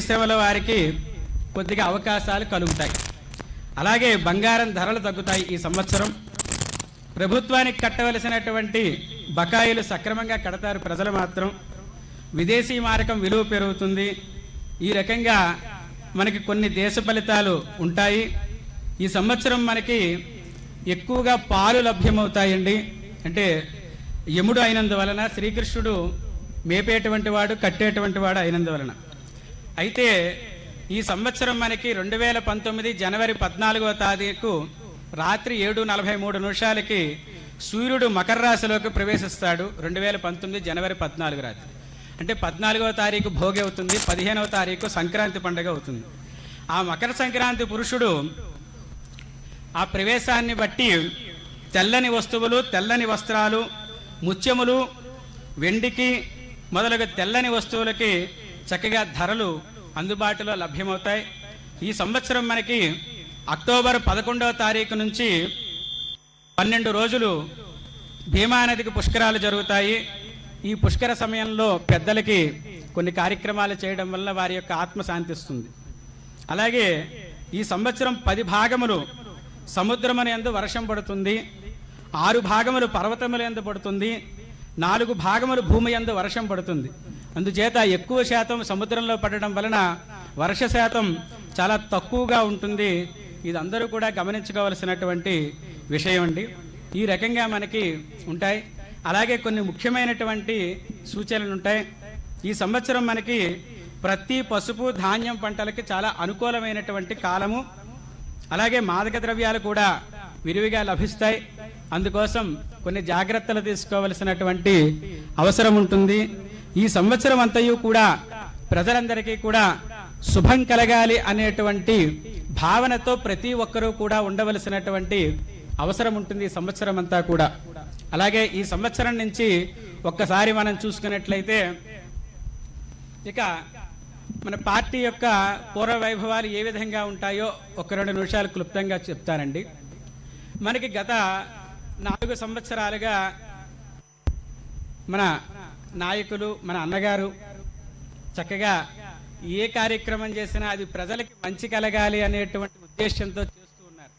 సేవల వారికి కొద్దిగా అవకాశాలు కలుగుతాయి. అలాగే బంగారం ధరలు తగ్గుతాయి ఈ సంవత్సరం. ప్రభుత్వానికి కట్టవలసినటువంటి బకాయిలు సక్రమంగా కడతారు ప్రజలు మాత్రం. విదేశీ మారకం విలువ పెరుగుతుంది. ఈ రకంగా మనకి కొన్ని దేశ ఫలితాలు ఉంటాయి. ఈ సంవత్సరం మనకి ఎక్కువగా పాలు లభ్యమవుతాయండి. అంటే యముడు అయినందువలన శ్రీకృష్ణుడు మేపేటువంటి వాడు కట్టేటువంటి వాడు అయినందువలన. అయితే ఈ సంవత్సరం మనకి రెండు వేల పంతొమ్మిది జనవరి పద్నాలుగవ తారీఖు రాత్రి ఏడు నలభై మూడు నిమిషాలకి సూర్యుడు మకర రాశిలోకి ప్రవేశిస్తాడు రెండు వేల పంతొమ్మిది జనవరి పద్నాలుగు రాత్రి. అంటే పద్నాలుగవ తారీఖు భోగి అవుతుంది పదిహేనవ తారీఖు సంక్రాంతి పండుగ అవుతుంది. ఆ మకర సంక్రాంతి పురుషుడు ఆ ప్రవేశాన్ని బట్టి తెల్లని వస్తువులు తెల్లని వస్త్రాలు ముత్యములు వెండికి మొదలగు తెల్లని వస్తువులకి చక్కగా ధరలు అందుబాటులో లభ్యమవుతాయి. ఈ సంవత్సరం మనకి అక్టోబర్ పదకొండవ తారీఖు నుంచి పన్నెండు రోజులు భీమానదికి పుష్కరాలు జరుగుతాయి. ఈ పుష్కర సమయంలో పెద్దలకి కొన్ని కార్యక్రమాలు చేయడం వల్ల వారి యొక్క ఆత్మ శాంతిస్తుంది. అలాగే ఈ సంవత్సరం పది భాగములు సముద్రమున ఎందు వర్షం పడుతుంది. ఆరు భాగములు పర్వతముల ఎందు పడుతుంది. నాలుగు భాగములు భూమి ఎందు వర్షం పడుతుంది. అందుచేత ఎక్కువ శాతం సముద్రంలో పడడం వలన వర్ష శాతం చాలా తక్కువగా ఉంటుంది. ఇది అందరూ కూడా గమనించుకోవలసినటువంటి విషయం అండి. ఈ రకంగా మనకి ఉంటాయి. అలాగే కొన్ని ముఖ్యమైనటువంటి సూచనలు ఉంటాయి. ఈ సంవత్సరం మనకి ప్రతి పసుపు ధాన్యం పంటలకి చాలా అనుకూలమైనటువంటి కాలము. అలాగే మాదక ద్రవ్యాలు కూడా విరివిగా లభిస్తాయి. అందుకోసం కొన్ని జాగ్రత్తలు తీసుకోవలసినటువంటి అవసరం ఉంటుంది. ఈ సంవత్సరం అంతయు కూడా ప్రజలందరికీ కూడా శుభం కలగాలి అనేటువంటి భావనతో ప్రతి ఒక్కరూ కూడా ఉండవలసినటువంటి అవసరం ఉంటుంది ఈ సంవత్సరం అంతా కూడా. అలాగే ఈ సంవత్సరం నుంచి ఒక్కసారి మనం చూసుకున్నట్లయితే ఇక మన పార్టీ యొక్క పూర్వ వైభవాలు ఏ విధంగా ఉంటాయో ఒక రెండు నిమిషాలు క్లుప్తంగా చెప్తానండి. మనకి గత నాలుగు సంవత్సరాలుగా మన నాయకులు మన అన్నగారు చక్కగా ఏ కార్యక్రమం చేసినా అది ప్రజలకి మంచి కలగాలి అనేటువంటి ఉద్దేశంతో చేస్తూ ఉన్నారు.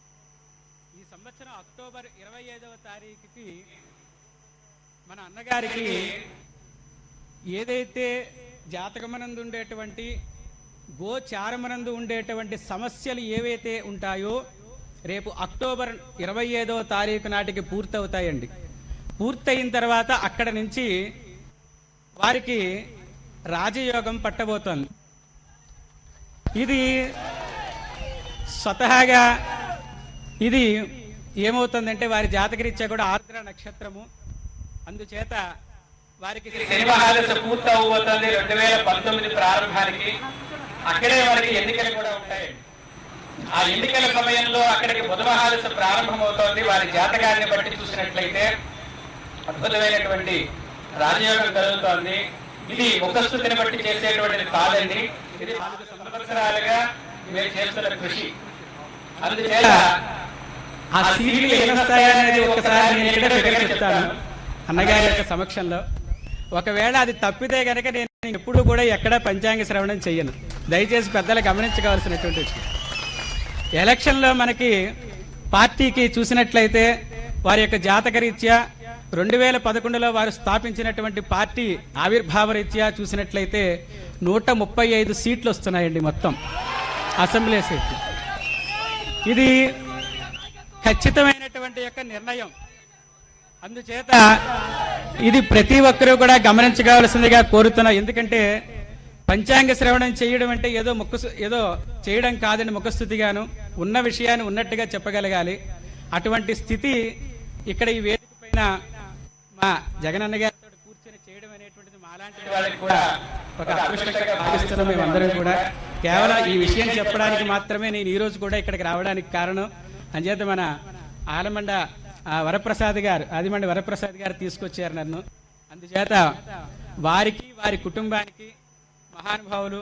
ఈ సంవత్సరం అక్టోబర్ ఇరవై ఐదవ తారీఖుకి మన అన్నగారికి ఏదైతే జాతకమనందు ఉండేటువంటి గోచారమనందు ఉండేటువంటి సమస్యలు ఏవైతే ఉంటాయో రేపు అక్టోబర్ ఇరవై ఐదవ తారీఖు నాటికి పూర్తవుతాయండి. పూర్తయిన తర్వాత అక్కడ నుంచి వారికి రాజయోగం పట్టబోతోంది. ఇది స్వతహాగా ఇది ఏమవుతుందంటే వారి జాతకరీత్యా కూడా ఆర్ద్ర నక్షత్రము. అందుచేత వారికి శనిమహాదశ పూర్తి రెండు వేల పంతొమ్మిది ప్రారంభానికి. అక్కడే వారికి ఎన్నికలు కూడా ఉంటాయి. ఆ ఎన్నికల సమయంలో అక్కడికి బుధమహాదశ ప్రారంభమవుతోంది. వారి జాతకాన్ని బట్టి చూసినట్లయితే అద్భుతమైనటువంటి రాజయోగం కలుగుతోంది. ఇది ముఖస్థుతిని బట్టి చేసేటువంటిది కాదండి. ఇది నాలుగు సంవత్సరాలుగా మీరు చేస్తున్న కృషి. అందుచేత ఆ సీట్లు ఎన్ని వస్తాయనేది ఒకసారి నేను చెప్తాను. అన్నగారి యొక్క సమక్షంలో ఒకవేళ అది తప్పితే గనక నేను ఎప్పుడు కూడా ఎక్కడా పంచాంగ శ్రవణం చెయ్యను. దయచేసి పెద్దలు గమనించవలసినటువంటి విషయం. ఎలక్షన్లో మనకి పార్టీకి చూసినట్లయితే వారి యొక్క జాతక రీత్యా రెండు వేల పదకొండులో వారు స్థాపించినటువంటి పార్టీ ఆవిర్భావ రీత్యా చూసినట్లయితే నూట ముప్పై ఐదు సీట్లు వస్తున్నాయండి మొత్తం అసెంబ్లీ సీట్లు. ఇది ఖచ్చితమైనటువంటి యొక్క నిర్ణయం. అందుచేత ఇది ప్రతి ఒక్కరూ కూడా గమనించవలసిందిగా కోరుతున్నా. ఎందుకంటే పంచాంగ శ్రవణం చేయడం అంటే ఏదో ముఖ ఏదో చేయడం కాదని ముఖస్థుతిగాను ఉన్న విషయాన్ని ఉన్నట్టుగా చెప్పగలగాలి. అటువంటి స్థితి ఇక్కడ ఈ వేదిక పైన జగనన్న గారితో కూర్చొని చేయడం అనేటువంటిది మాలాంటి వాళ్ళకి కూడా ఒక అదృష్టంగా భావిస్తున్నాం మేమందరం కూడా. కేవలం ఈ విషయం చెప్పడానికి మాత్రమే నేను ఈ రోజు కూడా ఇక్కడికి రావడానికి కారణం. అంచేత మన ఆలమండ ఆ, వరప్రసాద్ గారు ఆదిమండ వరప్రసాద్ గారు తీసుకొచ్చారు నన్ను. అందుచేత వారికి వారి కుటుంబానికి మహానుభావులు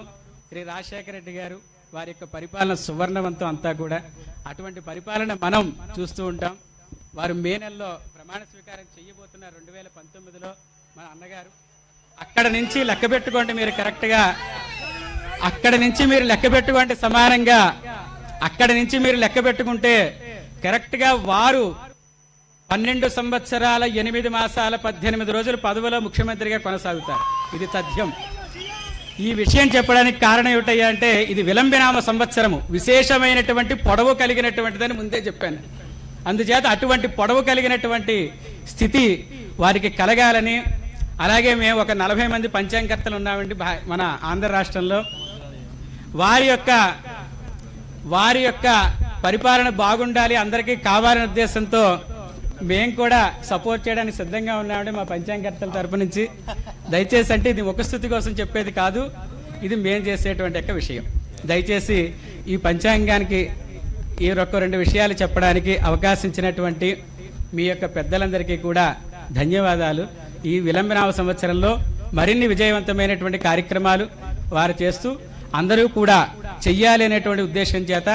శ్రీ రాజశేఖర రెడ్డి గారు వారి యొక్క పరిపాలన సువర్ణవంతం అంతా కూడా. అటువంటి పరిపాలన మనం చూస్తూ ఉంటాం. వారు మే నెలలో ప్రమాణ స్వీకారం చేయబోతున్న రెండు వేల పంతొమ్మిదిలో మన అన్నగారు అక్కడ నుంచి లెక్క పెట్టుకోండి మీరు కరెక్ట్గా అక్కడ నుంచి మీరు లెక్క పెట్టుకోండి సమానంగా. అక్కడ నుంచి మీరు లెక్క పెట్టుకుంటే కరెక్ట్గా వారు పన్నెండు సంవత్సరాల ఎనిమిది మాసాల పద్దెనిమిది రోజులు పదవిలో ముఖ్యమంత్రిగా కొనసాగుతారు. ఇది తథ్యం. ఈ విషయం చెప్పడానికి కారణం ఏమిటయ్యా అంటే ఇది విలంబినామ సంవత్సరము. విశేషమైనటువంటి పొడవు కలిగినటువంటిదని ముందే చెప్పాను. అందుచేత అటువంటి పొడవు కలిగినటువంటి స్థితి వారికి కలగాలని. అలాగే మేము ఒక నలభై మంది పంచాంగకర్తలు ఉన్నామండి భా- మన ఆంధ్ర రాష్ట్రంలో. వారి యొక్క వారి యొక్క పరిపాలన బాగుండాలి అందరికీ కావాలనే ఉద్దేశంతో మేము కూడా సపోర్ట్ చేయడానికి సిద్ధంగా ఉన్నామండి మా పంచాంగకర్తల తరపు నుంచి. దయచేసి అంటే ఇది ముఖస్థుతి కోసం చెప్పేది కాదు ఇది మేము చేసేటువంటి యొక్క విషయం. దయచేసి ఈ పంచాంగానికి ఈ ఒక్క రెండు విషయాలు చెప్పడానికి అవకాశం ఇచ్చినటువంటి మీ యొక్క పెద్దలందరికీ కూడా ధన్యవాదాలు. ఈ విలంబనామ సంవత్సరంలో మరిన్ని విజయవంతమైనటువంటి కార్యక్రమాలు వారు చేస్తూ అందరూ కూడా చెయ్యాలి అనేటువంటి ఉద్దేశం చేత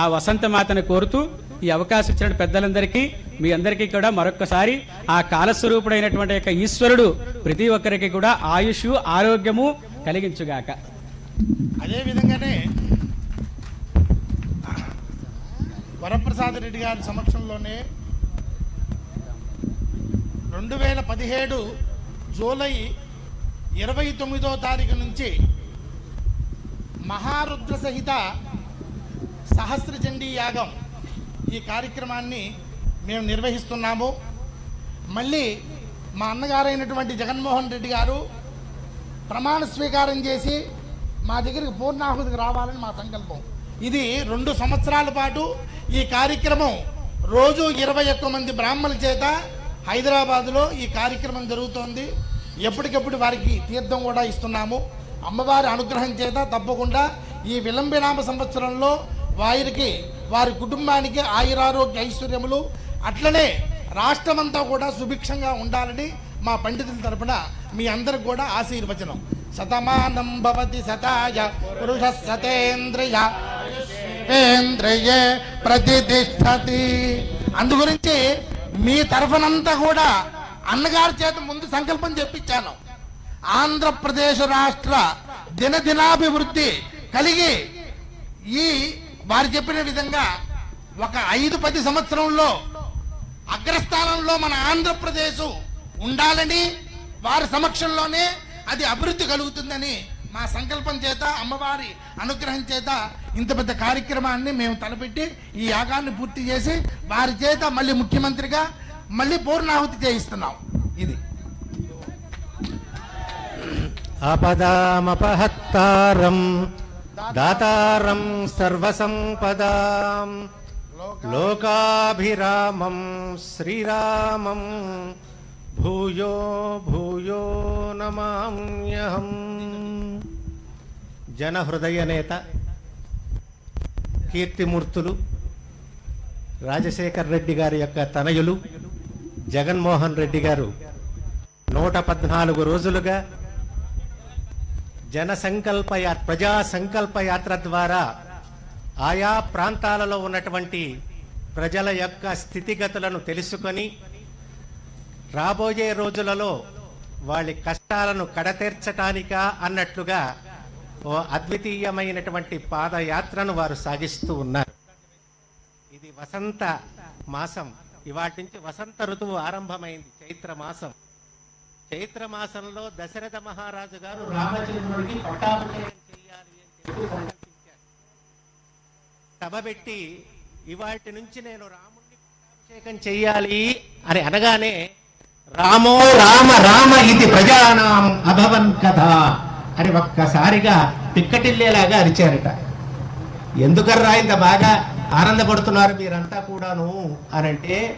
ఆ వసంత మాతను కోరుతూ ఈ అవకాశం ఇచ్చిన పెద్దలందరికీ మీ అందరికీ కూడా మరొక్కసారి ఆ కాలస్వరూపుడైనటువంటి యొక్క ఈశ్వరుడు ప్రతి ఒక్కరికి కూడా ఆయుష్ ఆరోగ్యము కలిగించుగాక. అదే విధంగానే ప్రసాద్ రెడ్డి గారి సమక్షంలోనే రెండు వేల పదిహేడు జూలై ఇరవై తొమ్మిదో తారీఖు నుంచి మహారుద్ర సహిత సహస్ర చండీ యాగం ఈ కార్యక్రమాన్ని మేము నిర్వహిస్తున్నాము. మళ్ళీ మా అన్నగారైనటువంటి జగన్మోహన్ రెడ్డి గారు ప్రమాణ స్వీకారం చేసి మా దగ్గరికి పూర్ణాహుతికి రావాలని మా సంకల్పం. ఇది రెండు సంవత్సరాల పాటు ఈ కార్యక్రమం రోజు ఇరవై ఒక్క మంది బ్రాహ్మణుల చేత హైదరాబాదులో ఈ కార్యక్రమం జరుగుతోంది. ఎప్పటికప్పుడు వారికి తీర్థం కూడా ఇస్తున్నాము. అమ్మవారి అనుగ్రహం చేత తప్పకుండా ఈ విలంబినామ సంవత్సరంలో వారికి వారి కుటుంబానికి ఆయురారోగ్య ఐశ్వర్యములు అట్లనే రాష్ట్రమంతా కూడా సుభిక్షంగా ఉండాలని మా పండితుల తరపున మీ అందరికి కూడా ఆశీర్వచనం. శతమానం భవతి శతాయ పురుష సతేంద్రియ ఏంద్రియే ప్రతిష్టతి. అందుగురించి మీ తరఫునంతా కూడా అన్నగారి చేత ముందు సంకల్పం చెప్పించాను ఆంధ్రప్రదేశ్ రాష్ట్ర దినదినాభివృద్ధి కలిగి ఈ వారు చెప్పిన విధంగా ఒక ఐదు పది సంవత్సరంలో అగ్రస్థానంలో మన ఆంధ్రప్రదేశ్ ఉండాలని వారి సమక్షంలోనే అది అభివృద్ధి కలుగుతుందని మా సంకల్పం చేత అమ్మవారి అనుగ్రహం చేత ఇంత పెద్ద కార్యక్రమాన్ని మేము తలపెట్టి ఈ యాగాన్ని పూర్తి చేసి వారి చేత మళ్ళీ ముఖ్యమంత్రిగా మళ్ళీ పూర్ణాహుతి చేయిస్తున్నాం. ఇది. ఆపదామపహత్తారం దాతారం సర్వసంపదాం. లోకాభిరామం శ్రీరామం భూయో భూయో నమామ్యహం. జన హృదయ నేత కీర్తిమూర్తులు రాజశేఖర్ రెడ్డి గారి యొక్క తనయులు జగన్మోహన్ రెడ్డి గారు. నూట పద్నాలుగు రోజులుగా జన సంకల్ప యా- ప్రజా సంకల్ప యాత్ర ద్వారా ఆయా ప్రాంతాలలో ఉన్నటువంటి ప్రజల యొక్క స్థితిగతులను తెలుసుకొని రాబోయే రోజులలో వాళ్ళ కష్టాలను కడతీర్చటానికా అన్నట్లుగా ఓ అద్వితీయమైనటువంటి పాదయాత్రను వారు సాగిస్తూ ఉన్నారు. ఇది వసంత మాసం. ఇవాటి నుంచి వసంత ఋతువు ఆరంభమైంది. చైత్ర మాసం. చైత్ర మాసంలో దశరథ మహారాజు గారు రామచంద్రుడికి పట్టాభిషేకం చేయాలి అని చెప్పి సభ పెట్టి ఇవాటి నుంచి నేను రాముడిని పట్టాభిషేకం చెయ్యాలి అని అనగానే రామో రామ రామ ఇది ప్రజానాం అభవన్ కథ అని ఒక్కసారిగా పిక్కటిల్లేలాగా అరిచారట. ఎందుకర్రా ఇంత బాగా ఆనందపడుతున్నారు మీరంతా కూడాను? అని అంటే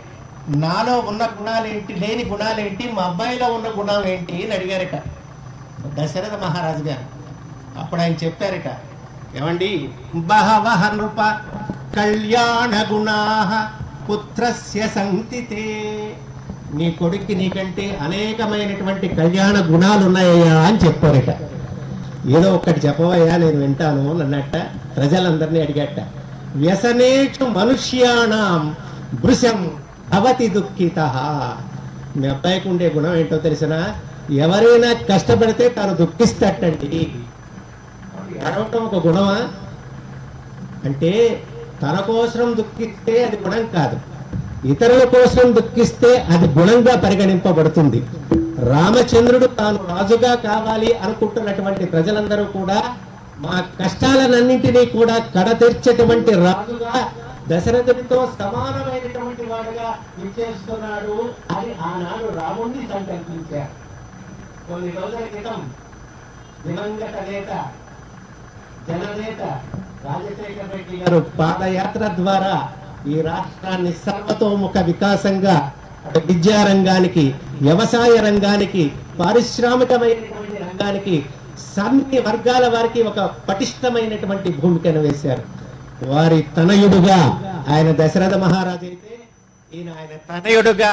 నాలో ఉన్న గుణాలేంటి లేని గుణాలేంటి మా అబ్బాయిలో ఉన్న గుణం ఏంటి అని అడిగారట. దశరథ మహారాజు గారు. అప్పుడు ఆయన చెప్పారట ఏమండి బహవహ నృప కళ్యాణ గుణా పుత్రస్య సంతితే. నీ కొడుక్కి నీకంటే అనేకమైనటువంటి కళ్యాణ గుణాలు ఉన్నాయ్యా అని చెప్పారట. ఏదో ఒక్కటి చెప్పవయ్యా నేను వింటాను అన్నట్ట ప్రజలందరినీ అడిగట. వ్యసనేషు మనుష్యాణం భృశం భవతి దుఃఖిత. మీ అబ్బాయికి ఉండే గుణం ఏంటో తెలిసిన ఎవరైనా కష్టపడితే తాను దుఃఖిస్తాటండి అడవటం ఒక గుణమా? అంటే తన కోసం దుఃఖిస్తే అది గుణం కాదు. ఇతరుల కోసం దుఃఖిస్తే అది గుణంగా పరిగణింపబడుతుంది. రామచంద్రుడు తాను రాజుగా కావాలి అనుకుంటున్నటువంటి ప్రజలందరూ కూడా మా కష్టాలన్నింటినీ కూడా కడతెర్చేటువంటి రాజుగా దశరథుడితో సమానమైనటువంటి వాడుగా ఇచ్చేస్తున్నాడు అని ఆనాడు రాముణ్ణి సంకల్పించారు. కొన్ని రోజుల క్రితం దివంగత నేత జననేత రాజశేఖర రెడ్డి గారు పాదయాత్ర ద్వారా ఈ రాష్ట్రాన్ని సర్వతోముఖ వికాసంగా విద్యా రంగానికి వ్యవసాయ రంగానికి పారిశ్రామికమైనటువంటి రంగానికి అన్ని వర్గాల వారికి ఒక పటిష్టమైనటువంటి భూమికను వేశారు. వారి తనయుడుగా ఆయన దశరథ మహారాజు అయితే ఈయన ఆయన తనయుడుగా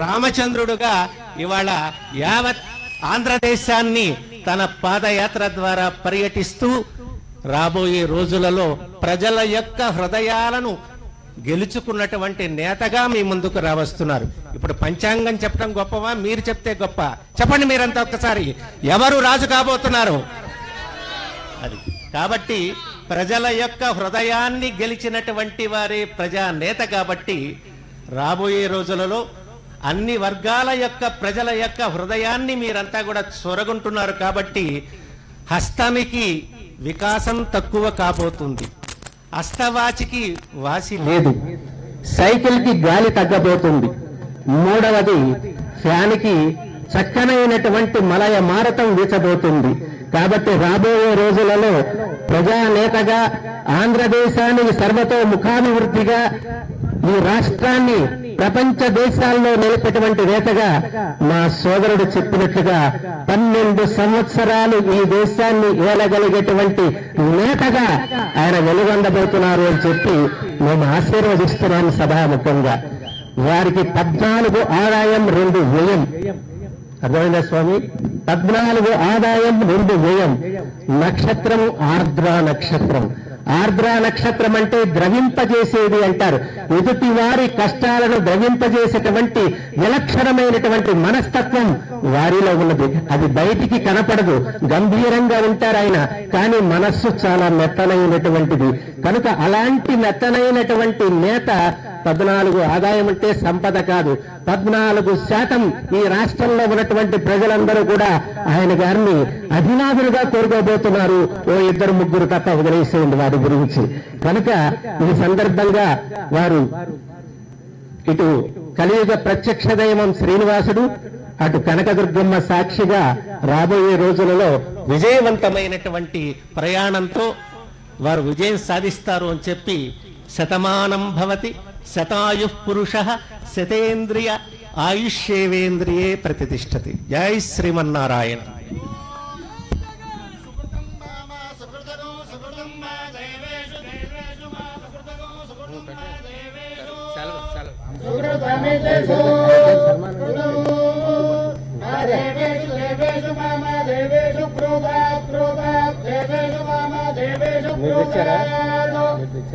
రామచంద్రుడుగా ఇవాళ యావత్ ఆంధ్రదేశాన్ని తన పాదయాత్ర ద్వారా పర్యటిస్తూ రాబోయే రోజులలో ప్రజల యొక్క హృదయాలను గెలుచుకున్నటువంటి నేతగా మీ ముందుకు రావస్తున్నారు. ఇప్పుడు పంచాంగం చెప్పడం గొప్పవా? మీరు చెప్తే గొప్ప. చెప్పండి మీరంతా ఒక్కసారి. ఎవరు రాజు కాబోతున్నారు? అది. కాబట్టి ప్రజల యొక్క హృదయాన్ని గెలిచినటువంటి వారి ప్రజా నేత కాబట్టి రాబోయే రోజులలో అన్ని వర్గాల యొక్క ప్రజల యొక్క హృదయాన్ని మీరంతా కూడా చొరగుంటున్నారు కాబట్టి హస్తానికి వికాసం తక్కువ కాబోతుంది. అస్తవాచికి వాసి లేదు. సైకిల్కి గాలి తగ్గబోతుంది. మూడవది ఫ్యాన్కి చక్కనైనటువంటి మలయ మారతం వీచబోతుంది. కాబట్టి రాబోయే రోజులలో ప్రజానేతగా ఆంధ్రదేశానికి సర్వతో ముఖాభివృద్ధిగా ఈ రాష్ట్రాన్ని ప్రపంచ దేశాల్లో నిలిపేటువంటి నేతగా మా సోదరుడు చెప్పినట్లుగా పన్నెండు సంవత్సరాలు ఈ దేశాన్ని ఏలగలిగేటువంటి నేతగా ఆయన వెలుగొందబోతున్నారు అని చెప్పి మేము ఆశీర్వదిస్తున్నాం సభాముఖంగా. వారికి పద్నాలుగు ఆదాయం రెండు వ్యయం. అర్థమైందా స్వామి? పద్నాలుగు ఆదాయం రెండు వ్యయం. నక్షత్రం ఆర్ద్ర నక్షత్రం. ఆర్ద్ర నక్షత్రం అంటే ద్రవింపజేసేది అంటారు. ఎదుటి వారి కష్టాలను ద్రవింపజేసేటువంటి విలక్షణమైనటువంటి మనస్తత్వం వారిలో ఉన్నది. అది బయటికి కనపడదు. గంభీరంగా ఉంటారు ఆయన. కానీ మనస్సు చాలా మెత్తనైనటువంటిది. కనుక అలాంటి మెత్తనైనటువంటి నేత పద్నాలుగు ఆదాయం అంటే సంపద కాదు. పద్నాలుగు శాతం ఈ రాష్ట్రంలో ఉన్నటువంటి ప్రజలందరూ కూడా ఆయన గారిని అధినాథులుగా కోరుకోబోతున్నారు. ఓ ఇద్దరు ముగ్గురు తప్ప వదిలేసేయండి వారి గురించి. కనుక ఈ సందర్భంగా వారు ఇటు కలియుగ ప్రత్యక్ష దైవం శ్రీనివాసుడు అటు కనకదుర్గమ్మ సాక్షిగా రాబోయే రోజులలో విజయవంతమైనటువంటి ప్రయాణంతో వారు విజయం సాధిస్తారు అని చెప్పి శతమానం భవతి. శతాయు పురుష శతేంద్రియ ఆయుష్యేవేంద్రియే ప్రతిష్టతి. జై శ్రీమన్నారాయణ. దేవేషు క్రోధాత్ దేవేషు దేవేషు క్రోధాతిదేషు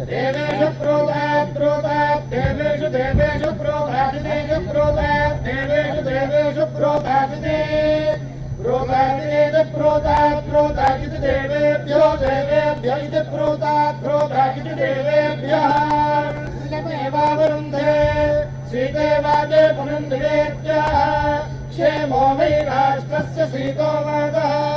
देवेषु क्रोधात् क्रोधात् देवेषु देवेषु क्रोधादितेषु क्रोधात् देवेषु देवेषु क्रोधादिते क्रोधादितेषु क्रोधात् क्रोधादिति देवेभ्यो देवेभ्य इति क्रोधात् क्रोधादिति देवेभ्यः श्रीदेवावरुन्धे श्रीदेवादे पुनन्दिवेत्याः क्षेमो वै राष्ट्रस्य सीतो वादः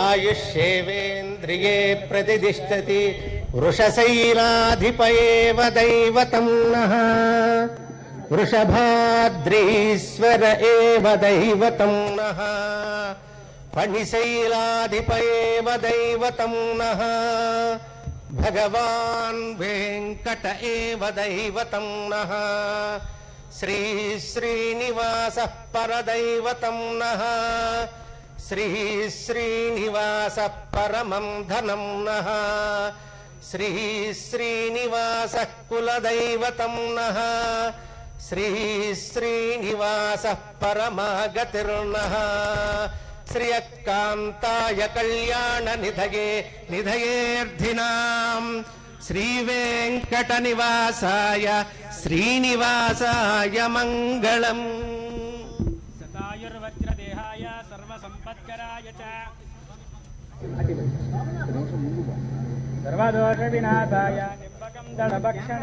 ఆయుష్యేవేంద్రియే ప్రతిష్టతి వృషశైలాధిపయేవ దైవతం నః వృషభాద్రీశ్వర ఏవ దైవతం నః ఫణిశైలాధిపయేవ దైవతం నః భగవాన్ వెంకట ఏవ దైవతం నః శ్రీ శ్రీనివాస పరదైవతం నః శ్రీ శ్రీనివాస పరమం ధనం నః శ్రీ శ్రీనివాస కులదైవతం నః శ్రీ శ్రీనివాస పరమాగతిర్నః శ్రియకాంతాయ కళ్యాణ నిధయే నిధయేర్ధినాం. శ్రీవేంకటనివాసాయ శ్రీనివాసాయ మంగళం సతాయుర్వజ్రదేహాయ సర్వసంపత్కరాయ సర్వదోష వినాశాయ నిర్భగం దళభక్షణ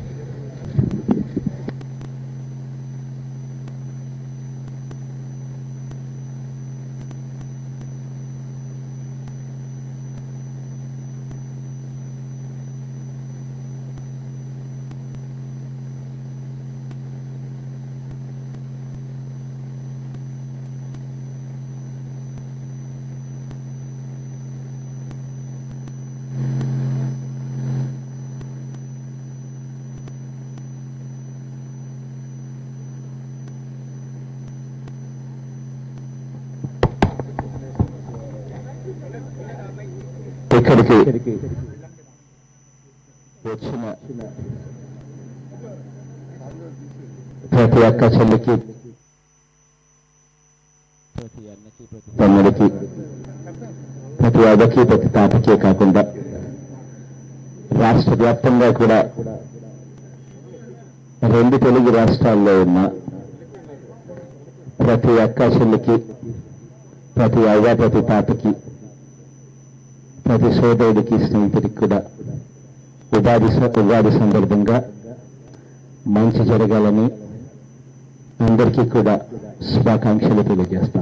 ఇక్కడికి వచ్చిన ప్రతి అక్క చెల్లికి ప్రతి అన్నకి ప్రతి తమ్ముడికి ప్రతి అవ్వకి ప్రతి తాతకే కాకుండా రాష్ట్ర వ్యాప్తంగా కూడా రెండు తెలుగు రాష్ట్రాల్లో ఉన్న ప్రతి అక్క చెల్లికి ప్రతి అవ్వ ప్రతి తాతకి ప్రతి సోదరుడికి స్నేహితుడికి కూడా ఉపాధి స- ఉగాది సందర్భంగా మంచి జరగాలని అందరికీ కూడా శుభాకాంక్షలు తెలియజేస్తా